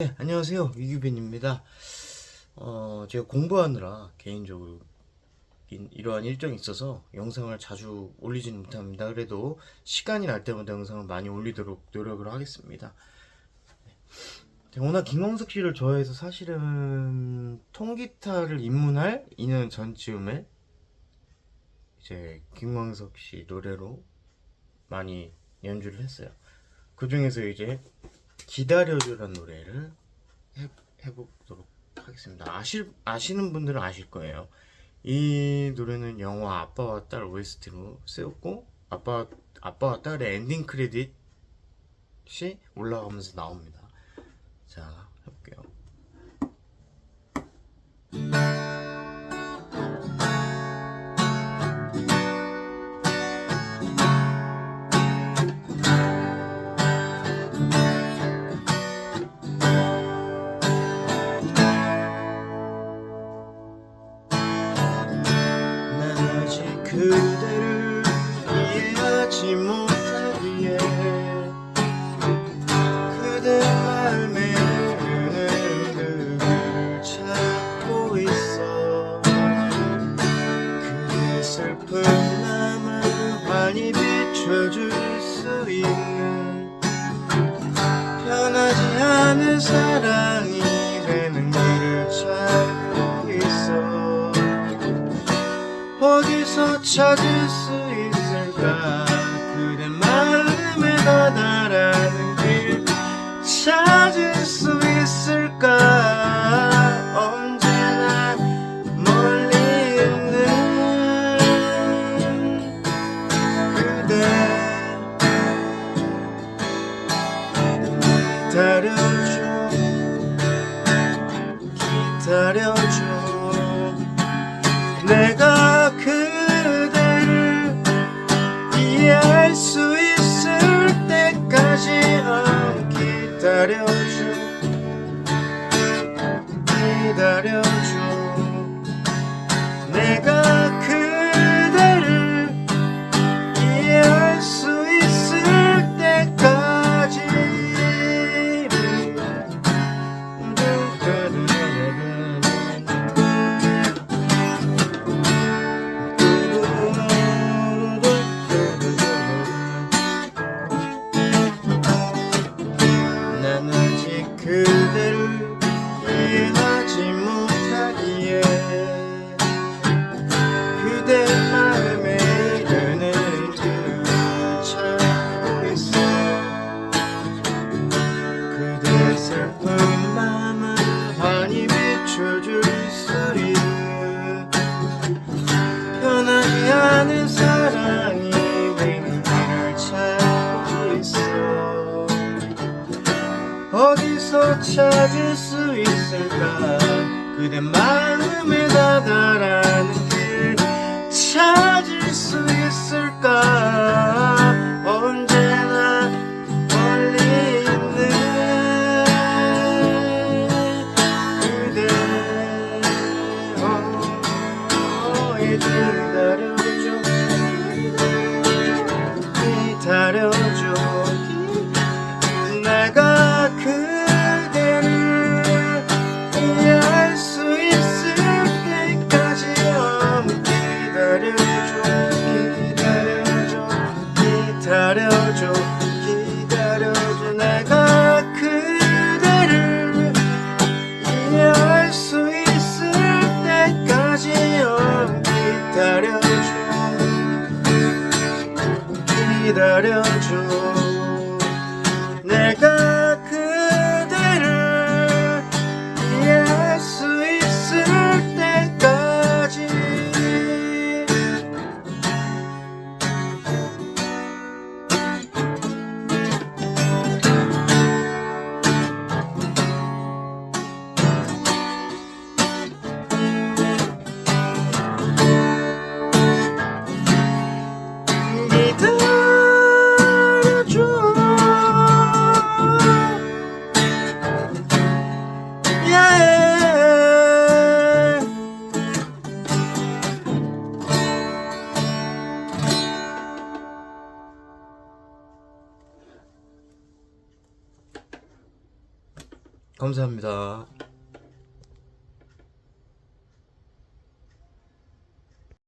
네, 안녕하세요. 이규빈입니다. 어, 제가 공부하느라 개인적으로 인- 이러한 일정이 있어서 영상을 자주 올리지는 못합니다. 그래도 시간이 날 때마다 영상을 많이 올리도록 노력을 하겠습니다. 네, 워낙 김광석 씨를 좋아해서 사실은 통기타를 입문할 2년 전쯤에 이제 김광석 씨 노래로 많이 연주를 했어요. 그 중에서 이제 기다려줘란 노래를 해, 해보도록 하겠습니다. 아실, 아시는 분들은 아실 거예요. 이 노래는 영화 아빠와 딸 OST로 쓰였고, 아빠, 아빠와 딸의 엔딩 크레딧이 올라가면서 나옵니다. 자, 그대를 이해하지 못하기에 그대 마음에 흐르는 그를 찾고 있어. 슬픈 마음을 환히 비춰줄 수 있는 변하지 않은 사랑이 어디서 찾을 수 있을까? 그대 마음에 다다라는 길 찾을 수 있을까? 언제나 멀리 있는 그대. 기다려줘. 기다려줘. 내가 기 어디서 찾을 수 있을까? 그대 마음에 다다라는 길 찾을 수 있을까? 언제나 멀리 있는 그대 어, 기다려줘? 기다려줘 기다려줘. 내가 그대를 이해할 수 있을 때까지. 믿어 감사합니다.